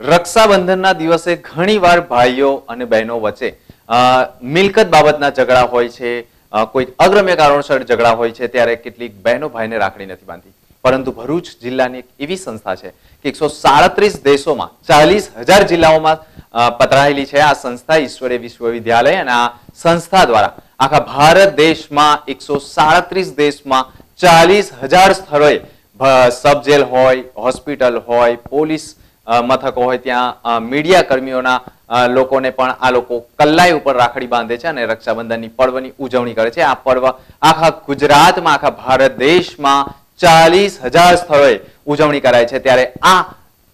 રક્ષાબંધનના દિવસે ઘણીવાર ભાઈઓ અને બહેનો વચ્ચે મિલકત બાબતના ઝઘડા હોય છે કોઈ અગ્રમ્ય કારણોસર ઝઘડા હોય છે, ત્યારે કેટલીક બહેનો ભાઈને રાખડી નથી બાંધતી. પરંતુ ભરૂચ જિલ્લાની એક એવી સંસ્થા છે કે એકસો સાડત્રીસ દેશોમાં ચાલીસ હજાર જિલ્લાઓમાં પતરાયેલી છે. આ સંસ્થા ઈશ્વરીય વિશ્વવિદ્યાલય અને આ સંસ્થા દ્વારા આખા ભારત દેશમાં એકસો સાડત્રીસ દેશમાં ચાલીસ હજાર સ્થળોએ સબ જેલ હોય, હોસ્પિટલ હોય, પોલીસ મથકો હોય ત્યાં મીડિયા કર્મીઓના લોકોને પણ આ લોકો કલ્લાઈ ઉપર રાખડી બાંધે છે અને રક્ષાબંધનની પર્વની ઉજવણી કરે છે. આ પર્વ આખા ગુજરાતમાં, આખા ભારત દેશમાં ચાલીસ હજાર સ્થળોએ ઉજવણી કરાય છે. ત્યારે આ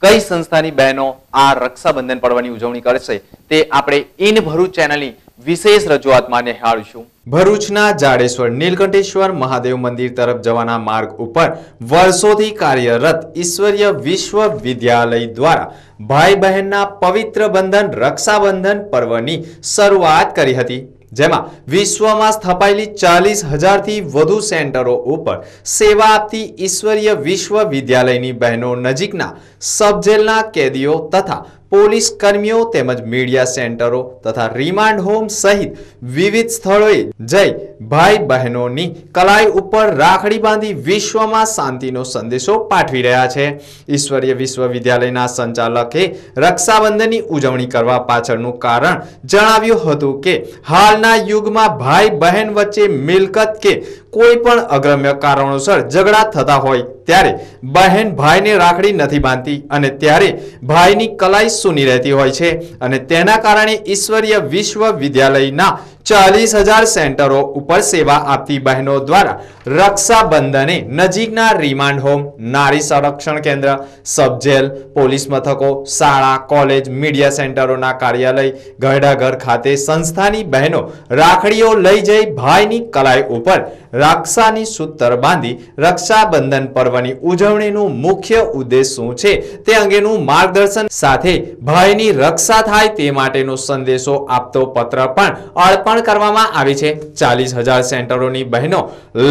કઈ સંસ્થાની બહેનો આ રક્ષાબંધન પર્વની ઉજવણી કરશે તે આપણે ઇન ભરૂચ ચેનલની વિશેષ રજૂઆતમાં નિહાળીશું. ભરૂચના જાડેશ્વર, નીલકંઠેશ્વર મહાદેવ મંદિર તરફ જવાના માર્ગ ઉપર વર્ષોથી કાર્યરત ઈશ્વરીય વિશ્વવિદ્યાલય દ્વારા ભાઈ બહેનના પવિત્ર બંધન રક્ષાબંધન પર્વની શરૂઆત કરી હતી. જેમાં વિશ્વમાં સ્થપાયેલી ચાલીસ હજારથી વધુ સેન્ટરો ઉપર સેવા આપતી ઈશ્વરીય વિશ્વવિદ્યાલયની બહેનો નજીકના સબજેલના કેદીઓ તથા પોલીસ કર્મીઓ તેમજ મીડિયા સેન્ટરો તથા રિમાન્ડ હોમ સહિત વિવિધ સ્થળોએ જઈ ભાઈ બહેનોની કલાઈ ઉપર રાખડી બાંધી વિશ્વમાં શાંતિનો સંદેશો પાઠવી રહ્યા છે. ઈશ્વરીય વિશ્વવિદ્યાલયના સંચાલકે રક્ષાબંધનની ઉજવણી કરવા પાછળનું કારણ જણાવ્યું હતું કે હાલના યુગમાં ભાઈ બહેન વચ્ચે મિલકત કે કોઈ પણ અગ્રમ્ય કારણોસર ઝઘડા થતા હોય ત્યારે બહેન ભાઈને રાખડી નથી બાંધતી અને ત્યારે ભાઈની કલાઈ સૂની રહેતી હોય છે અને તેના કારણે ઈશ્વરીય વિશ્વવિદ્યાલયના ચાલીસ હજાર સેન્ટરો ઉપર સેવા આપતી બહેનો દ્વારા રક્ષાબંધને નજીકના રિમાન્ડ હોમ, નારી સંરક્ષણ કેન્દ્ર, સબજેલ, પોલીસ મથકો, શાળા, કોલેજ, મીડિયા સેન્ટરોના કાર્યાલય ઘરડાઘર ખાતે સંસ્થાની બહેનો રાખડીઓ લઈ જઈ ભાઈની કલાઈ ઉપર રક્ષાની સૂત્ર બાંધી રક્ષાબંધન પર્વની ઉજવણીનું મુખ્ય ઉદ્દેશ શું છે તે અંગેનું માર્ગદર્શન સાથે ભયની રક્ષા થાય તે માટેનો સંદેશો આપતો પત્ર પણ અર્પણ કરવામાં આવી છે. ચાલીસ હજાર સેન્ટરોની બહેનો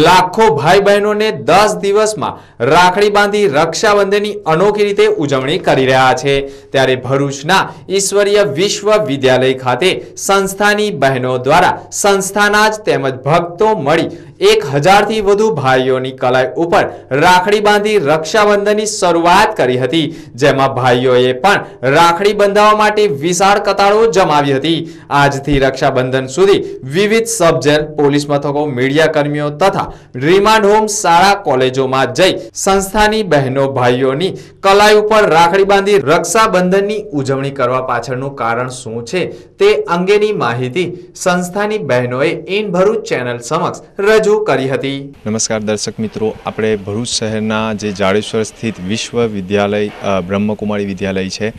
લાખો ભાઈ બહેનોને દસ દિવસમાં રાખડી બાંધી રક્ષાબંધનની અનોખી રીતે ઉજવણી કરી રહ્યા છે. ત્યારે ભરૂચના ઈશ્વરીય વિશ્વવિદ્યાલય ખાતે સંસ્થાની બહેનો દ્વારા સંસ્થાના જ તેમજ ભક્તો મળી એક હજારથી વધુ ભાઈઓની કલાઈ ઉપર રાખડી બાંધી રક્ષાબંધનની શરૂઆત કરી હતી. જેમાં ભાઈઓએ પણ રાખડી બંધાવવા માટે વિશાળ કતારો જમાવી હતી. આજથી રક્ષાબંધન સુધી વિવિધ સબજેલ, પોલીસ મથકો, મીડિયા કર્મીઓ તથા રિમાન્ડ હોમ શાળા, કોલેજોમાં જઈ સંસ્થાની બહેનો ભાઈઓની કલાઈ ઉપર રાખડી બાંધી રક્ષાબંધનની ઉજવણી કરવા પાછળનું કારણ શું છે તે અંગેની માહિતી સંસ્થાની બહેનોએ ઇન ભરૂચ ચેનલ સમક્ષ રજૂ કરી હતી. નમસ્કાર દર્શક મિત્રો, આપણે ભરૂચ શહેરના જે જાડેશ્વર સ્થિત વિશ્વવિદ્યાલય વિદ્યાલય બ્રહ્મકુમારી વિદ્યાલય છે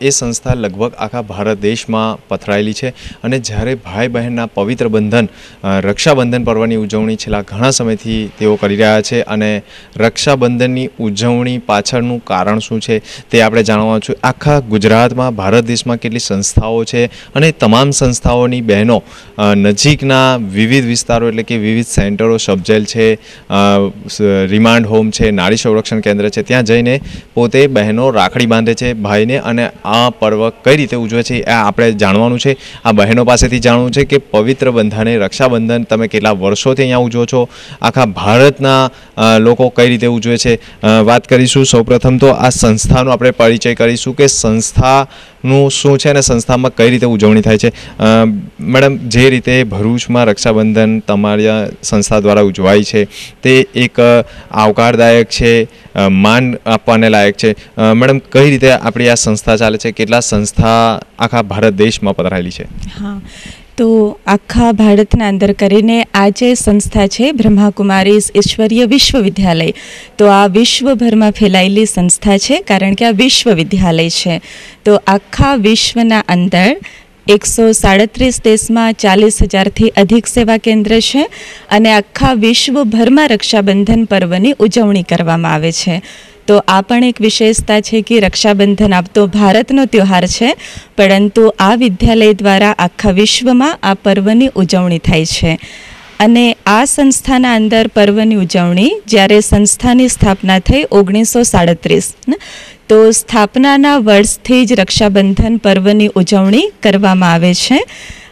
એ સંસ્થા લગભગ આખા ભારત દેશમાં પથરાયેલી છે અને જ્યારે ભાઈ બહેનના પવિત્ર બંધન રક્ષાબંધન પર્વની ઉજવણી છેલ્લા ઘણા સમયથી તેઓ કરી રહ્યા છે અને રક્ષાબંધનની ઉજવણી પાછળનું કારણ શું છે તે આપણે જાણવાનું છું આખા ગુજરાતમાં, ભારત દેશમાં કેટલી સંસ્થાઓ છે અને તમામ સંસ્થાઓની બહેનો નજીકના વિવિધ વિસ્તારો એટલે કે વિવિધ સેન્ટરો, સબજેલ છે રિમાન્ડ હોમ છે, નારી સંરક્ષણ કેન્દ્ર છે, ત્યાં જઈને પોતે બહેનો રાખડી બાંધે છે, ભાઈને અને આ પર્વ કઈ રીતે ઉજવે છે, એ આપણે જાણવાનું છે. આ બહેનો પાસેથી જાણવું છે કે પવિત્ર બંધાને રક્ષાબંધન તમે કેટલા વર્ષોથી અહીંયા ઉજવો છો? આખા ભારતના લોકો કઈ રીતે ઉજવે છે? વાત કરીશું સૌપ્રથમ તો આ સંસ્થાનો આપણે પરિચય કરીશું કે સંસ્થાનું શું છે અને સંસ્થામાં કઈ રીતે ઉજવણી થાય છે. મેડમ, જે રીતે ભરૂચમાં રક્ષાબંધન તમારી સંસ્થા દ્વારા ઉજવાય છે. તે એક આવકારદાયક છે માન આપવાને લાયક છે. મેડમ, કઈ રીતે આપણી આ સંસ્થા ચાલે છે? કેટલા સંસ્થા આખા ભારત દેશમાં પધરાયેલી છે? હા. તો આખા ભારતના અંદર કરીને આ જે સંસ્થા છે બ્રહ્માકુમારી ઈશ્વરીય વિશ્વવિદ્યાલય, તો આ વિશ્વભરમાં ફેલાયેલી સંસ્થા છે, કારણ કે આ વિશ્વવિદ્યાલય છે. તો આખા વિશ્વના અંદર એકસો સાડત્રીસ દેશમાં ચાલીસ હજારથી અધિક સેવા કેન્દ્ર છે અને આખા વિશ્વભરમાં રક્ષાબંધન પર્વની ઉજવણી કરવામાં આવે છે. તો આ પણ એક વિશેષતા છે કે રક્ષાબંધન આપતો ભારતનો તહેવાર છે, પરંતુ આ વિદ્યાલય દ્વારા આખા વિશ્વમાં આ પર્વની ઉજવણી થાય છે. અને આ સંસ્થાના અંદર પર્વની ઉજવણી જ્યારે સંસ્થાની સ્થાપના થઈ ઓગણીસો સાડત્રીસ તો સ્થાપનાના વર્ષથી જ રક્ષાબંધન પર્વની ઉજવણી કરવામાં આવે છે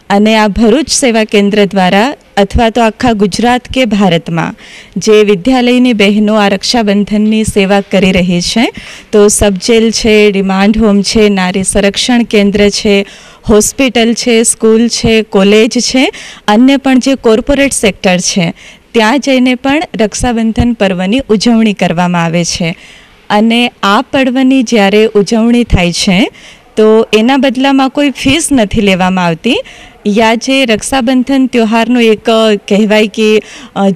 અને આ ભરૂચ સેવા કેન્દ્ર દ્વારા અથવા તો આખા ગુજરાત કે ભારતમાં જે વિદ્યાલયની બહેનો આ રક્ષાબંધનની સેવા કરી રહી છે, તો સબજેલ છે રિમાન્ડ હોમ છે, નારી સંરક્ષણ કેન્દ્ર છે, હોસ્પિટલ છે, સ્કૂલ છે, કોલેજ છે, અન્ય પણ જે કોર્પોરેટ સેક્ટર છે, ત્યાં જઈને પણ રક્ષાબંધન પર્વની ઉજવણી કરવામાં આવે છે. અને આ પર્વની જ્યારે ઉજવણી થાય છે, તો એના બદલામાં કોઈ ફીસ નથી લેવામાં આવતી. યા જે રક્ષાબંધન ત્યોહારનો એક કહેવાય કે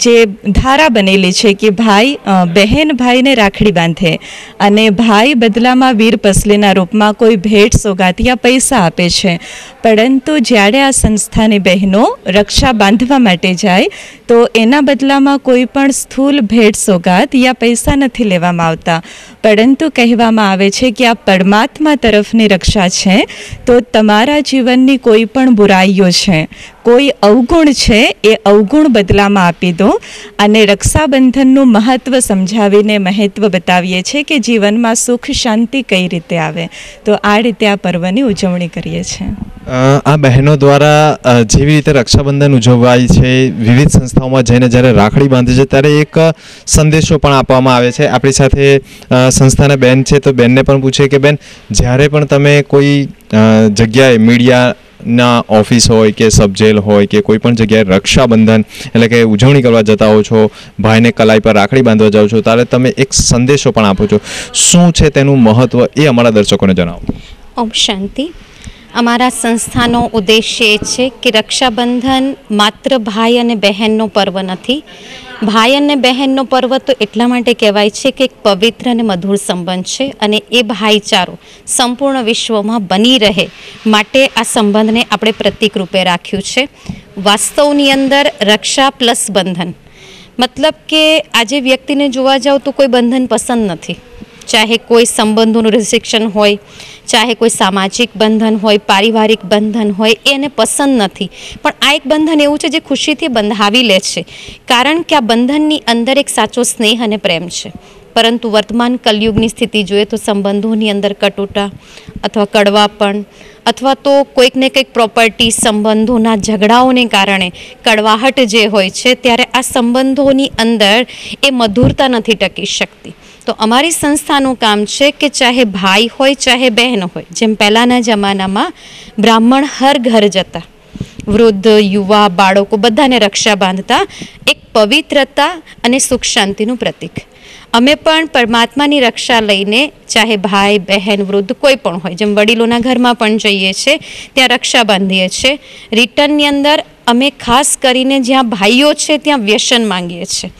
જે ધારા બનેલી છે કે ભાઈ બહેન ભાઈને રાખડી બાંધે અને ભાઈ બદલામાં વીર પસલીના રૂપમાં કોઈ ભેટ સોગાત યા પૈસા આપે છે. પરંતુ જ્યારે આ સંસ્થાની બહેનો રક્ષા બાંધવા માટે જાય, તો એના બદલામાં કોઈ પણ સ્થૂલ ભેટ સોગાત યા પૈસા નથી લેવામાં આવતા. પરંતુ કહેવામાં આવે છે કે આ પરમાત્મા તરફની રક્ષા છે, તો તમારા જીવનની કોઈ પણ બુરાઈઓ છે. કોઈ અવગુણ છે એ અવગુણ બદલામાં આપી દો અને રક્ષાબંધનનું મહત્ત્વ સમજાવીને મહત્ત્વ બતાવીએ છીએ કે જીવનમાં સુખ શાંતિ કઈ રીતે આવે. તો આ રીતે આ પર્વની ઉજવણી કરીએ છીએ. આ બહેનો દ્વારા જેવી રીતે રક્ષાબંધન ઉજવાય છે, વિવિધ સંસ્થાઓમાં જઈને જ્યારે રાખડી બાંધે છે, ત્યારે એક સંદેશો પણ આપવામાં આવે છે. આપણી સાથે સંસ્થાના બેન છે, તો બેનને પણ પૂછે કે, બેન, જ્યારે પણ તમે કોઈ જગ્યાએ જગ્યાએ મીડિયાના ઓફિસ હોય કે સબજેલ હોય કે કોઈ પણ જગ્યાએ રક્ષાબંધન એટલે કે ઉજવણી કરવા જતા હો છો, ભાઈને કલાઈ પર રાખડી બાંધવા જાઓ છો ત્યારે તમે એક સંદેશો પણ આપો છો. શું છે તેનું મહત્ત્વ એ અમારા દર્શકોને જણાવો. ઓમ શાંતિ. અમારા સંસ્થાનો ઉદ્દેશ્ય એ છે કે રક્ષાબંધન માત્ર ભાઈ અને બહેનનો પર્વ નથી. ભાઈ અને બહેનનો પર્વ તો એટલા માટે કહેવાય છે કે એક પવિત્ર અને મધુર સંબંધ છે અને એ ભાઈચારો સંપૂર્ણ વિશ્વમાં બની રહે માટે આ સંબંધને આપણે પ્રતિકરૂપે રાખ્યું છે. વાસ્તવની અંદર રક્ષા પ્લસ બંધન. મતલબ કે આજે વ્યક્તિને જોવા જાવ તો કોઈ બંધન પસંદ નથી. ચાહે કોઈ સંબંધોનું રિસ્ટ્રિક્શન હોય, ચાહે કોઈ સામાજિક બંધન હોય, પારિવારિક બંધન હોય એને પસંદ નથી. પણ આ એક બંધન એવું છે જે ખુશીથી બંધાવી લે છે. કારણ કે આ બંધનની અંદર એક સાચો સ્નેહ અને પ્રેમ છે. પરંતુ વર્તમાન કલયુગની સ્થિતિ જોઈએ તો સંબંધોની અંદર કટોટા અથવા કડવાપણ અથવા તો કોઈકને કંઈક પ્રોપર્ટી સંબંધોના ઝઘડાઓને કારણે કડવાહટ જે હોય છે, ત્યારે આ સંબંધોની અંદર એ મધુરતા નથી ટકી શકતી. તો અમારી સંસ્થાનું કામ છે કે ચાહે ભાઈ હોય, ચાહે બહેન હોય, જેમ પહેલાંના જમાનામાં બ્રાહ્મણ હર ઘર જતા. વૃદ્ધ, યુવા, બાળકો બધાને રક્ષા બાંધતા એક પવિત્રતા અને સુખ શાંતિનું પ્રતીક. અમે પણ પરમાત્માની રક્ષા લઈને ચાહે ભાઈ, બહેન, વૃદ્ધ કોઈ પણ હોય, જેમ વડીલોના ઘરમાં પણ જઈએ છીએ, ત્યાં રક્ષા બાંધીએ છીએ. રિટર્નની અંદર અમે ખાસ કરીને જ્યાં ભાઈઓ છે, ત્યાં વ્યસન માંગીએ છીએ.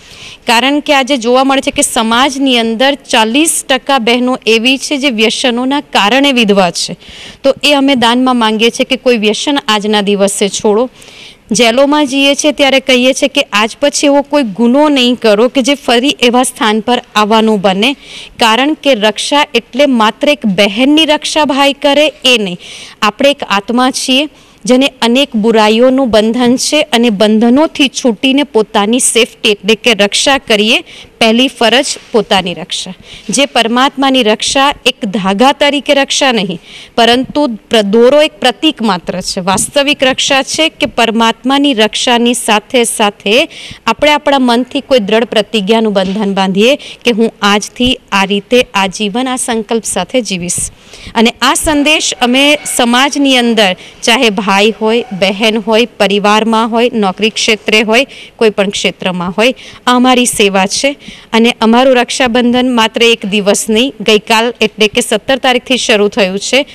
કારણ કે આજે જોવા મળે છે કે સમાજની અંદર ચાલીસ ટકા બહેનો એવી છે જે વ્યસનોના કારણે વિધવા છે. તો એ અમે દાનમાં માંગીએ છીએ કે કોઈ વ્યસન આજના દિવસે છોડો. જેલોમાં જઈએ છીએ ત્યારે કહીએ છીએ કે આજ પછી એવો કોઈ ગુનો નહીં કરો કે જે ફરી એવા સ્થાન પર આવવાનું બને. કારણ કે રક્ષા એટલે માત્ર એક બહેનની રક્ષા ભાઈ કરે એ નહીં. આપણે એક આત્મા છીએ. જેને અનેક બુરાઈઓનું બંધન છે અને બંધનોથી છૂટીને પોતાની સેફટી એટલે કે રક્ષા કરીએ પહેલી ફરજ પોતાની રક્ષા. જે પરમાત્માની રક્ષા એક ધાગા તરીકે રક્ષા નહીં, પરંતુ દોરો એક પ્રતીક માત્ર છે. વાસ્તવિક રક્ષા છે કે પરમાત્માની રક્ષાની સાથે સાથે આપણે આપણા મનથી કોઈ દ્રઢ પ્રતિજ્ઞાનું બંધન બાંધીએ કે હું આજથી આ રીતે આજીવન આ સંકલ્પ સાથે જીવીશ. અને આ સંદેશ અમે સમાજની અંદર, ચાહે ભાઈ હોય, બહેન હોય, પરિવારમાં હોય, નોકરી ક્ષેત્રે હોય, કોઈ પણ ક્ષેત્રમાં હોય, આ અમારી સેવા છે. અને અમારું રક્ષાબંધન માત્ર એક દિવસ નહીં, ગઈકાલ એટલે કે સત્તર તારીખથી શરૂ થયું છે.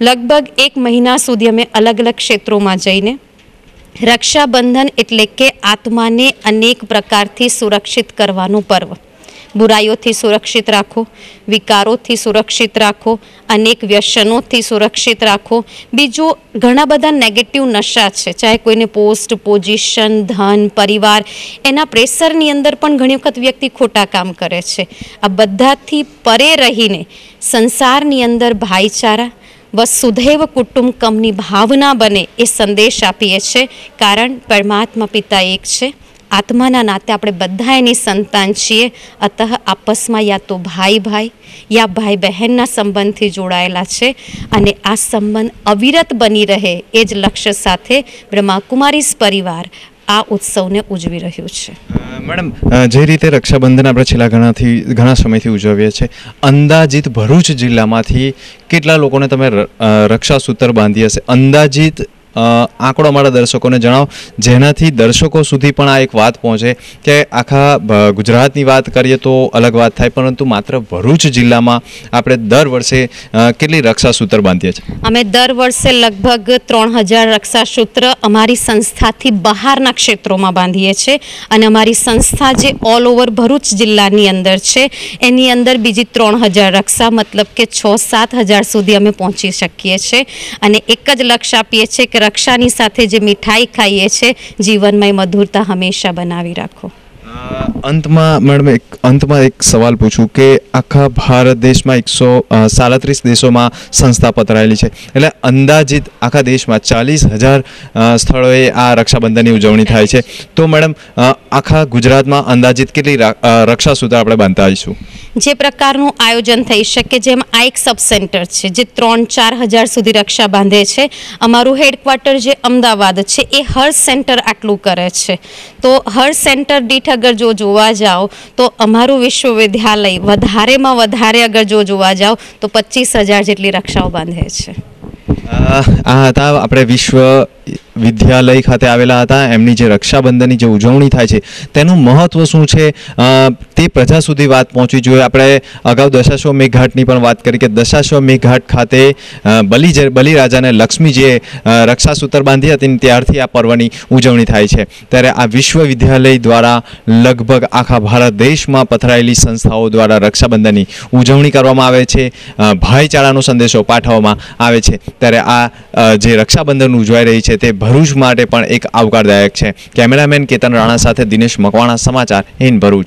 લગભગ એક મહિના સુધી અમે અલગ અલગ ક્ષેત્રોમાં જઈને રક્ષાબંધન એટલે કે આત્માને અનેક પ્રકારથી સુરક્ષિત કરવાનું પર્વ. બુરાઈઓથી સુરક્ષિત રાખો, વિકારોથી સુરક્ષિત રાખો, અનેક વ્યસનોથી સુરક્ષિત રાખો. બીજું, ઘણા બધા નેગેટિવ નશા છે, ચાહે કોઈને પોસ્ટ પોઝિશન ધન, પરિવાર, એના પ્રેશરની અંદર પણ ઘણી વખત વ્યક્તિ ખોટા કામ કરે છે. આ બધાથી પરે રહીને સંસારની અંદર ભાઈચારા, વસુધૈવ કુટુંબકમની ભાવના બને એ સંદેશ આપીએ છીએ. કારણ પરમાત્મા પિતા એક છે. આત્માના નાતે આપણે બધા એની સંતાન છીએ. અતઃ આપસમાં યા તો ભાઈ ભાઈ યા ભાઈ બહેનના સંબંધથી જોડાયેલા છે અને આ સંબંધ અવિરત બની રહે એ જ લક્ષ્ય સાથે બ્રહ્માકુમારીસ પરિવાર આ ઉત્સવને ઉજવી રહ્યું છે. મેડમ જે રીતે રક્ષાબંધન આપણે છેલ્લા ઘણાથી, ઘણા સમયથી ઉજવીએ છીએ, અંદાજિત ભરૂચ જિલ્લામાંથી કેટલા લોકોને તમે રક્ષાસૂત્ર બાંધી હશે? અંદાજિત આંકડો અમારા દર્શકોને જણાવો. જેનાથી દર્શકો સુધી પણ આ એક વાત પહોંચે કે આખા ગુજરાતની વાત કરીએ તો અલગ વાત થાય, પરંતુ માત્ર ભરૂચ જિલ્લામાં આપણે દર વર્ષે કેટલી રક્ષા સૂત્ર બાંધીએ છીએ? અમે દર વર્ષે લગભગ ત્રણ હજાર રક્ષા સૂત્ર અમારી સંસ્થાથી બહારના ક્ષેત્રોમાં બાંધીએ છીએ. અને અમારી સંસ્થા જે ઓલ ઓવર ભરૂચ જિલ્લાની અંદર છે, એની અંદર બીજી ત્રણ હજાર રક્ષા, મતલબ કે છ સાત હજાર સુધી અમે પહોંચી શકીએ છીએ. અને એક જ લક્ષ્ય આપીએ છીએ કે રક્ષાની સાથે જે મીઠાઈ ખાઈએ છીએ જીવનમાં મધુરતા હંમેશા બનાવી રાખો. અંતમાં, મેડમ એક, અંતમાં એક સવાલ પૂછું કે આખા ભારત દેશમાં એકસો સાડત્રીસ દેશોમાં સંસ્થા પતરાયેલી છે. એટલે અંદાજિત આખા દેશમાં ચાલીસ હજાર સ્થળોએ આ રક્ષાબંધનની ઉજવણી થાય છે. તો મેડમ આખા ગુજરાતમાં અંદાજિત કેટલી રક્ષા રક્ષાસૂત્ર આપણે બાંધતા આવીશું? જે પ્રકારનું આયોજન થઈ શકે જેમ આ એક સબ સેન્ટર છે, જે ત્રણ ચાર હજાર સુધી રક્ષા બાંધે છે. અમારું હેડક્વાર્ટર જે અમદાવાદ છે, એ હર્ષ સેન્ટર આટલું કરે છે. તો હર્ષ સેન્ટર દીઠ અગર જો જોવા જાઓ તો અમારું વિશ્વવિદ્યાલય વધારેમાં વધારે અગર જો જોવા જાઓ તો પચીસ હજાર જેટલી રક્ષાઓ બાંધે છે. આ હતા આપણે વિશ્વ વિદ્યાલય ખાતે આવેલા હતા. એમની જે રક્ષાબંધનની જે ઉજવણી થાય છે, તેનું મહત્વ શું છે? તે પ્રજા સુધી વાત પહોંચવી જોઈએ. આપણે અગાઉ દશાશ્વમેઘ ઘાટની પણ વાત કરી કે દશાશ્વમેઘ ઘાટ ખાતે બલિ બલિરાજાને જે રક્ષા રક્ષાસૂત્ર બાંધી હતી ત્યારથી આ પર્વની ઉજવણી થાય છે. ત્યારે આ વિશ્વવિદ્યાલય દ્વારા લગભગ આખા ભારત દેશમાં પથરાયેલી સંસ્થાઓ દ્વારા રક્ષાબંધનની ઉજવણી કરવામાં આવે છે. ભાઈચારાનો સંદેશો પાઠવવામાં આવે છે. ત્યારે આ જે રક્ષાબંધન ઉજવાઈ રહી છે તે ભરૂચ માટે પણ એક આવકારદાયક છે. કેમેરામેન કેતન રાણા સાથે દિનેશ મકવાણા સમાચાર ઇન ભરૂચ.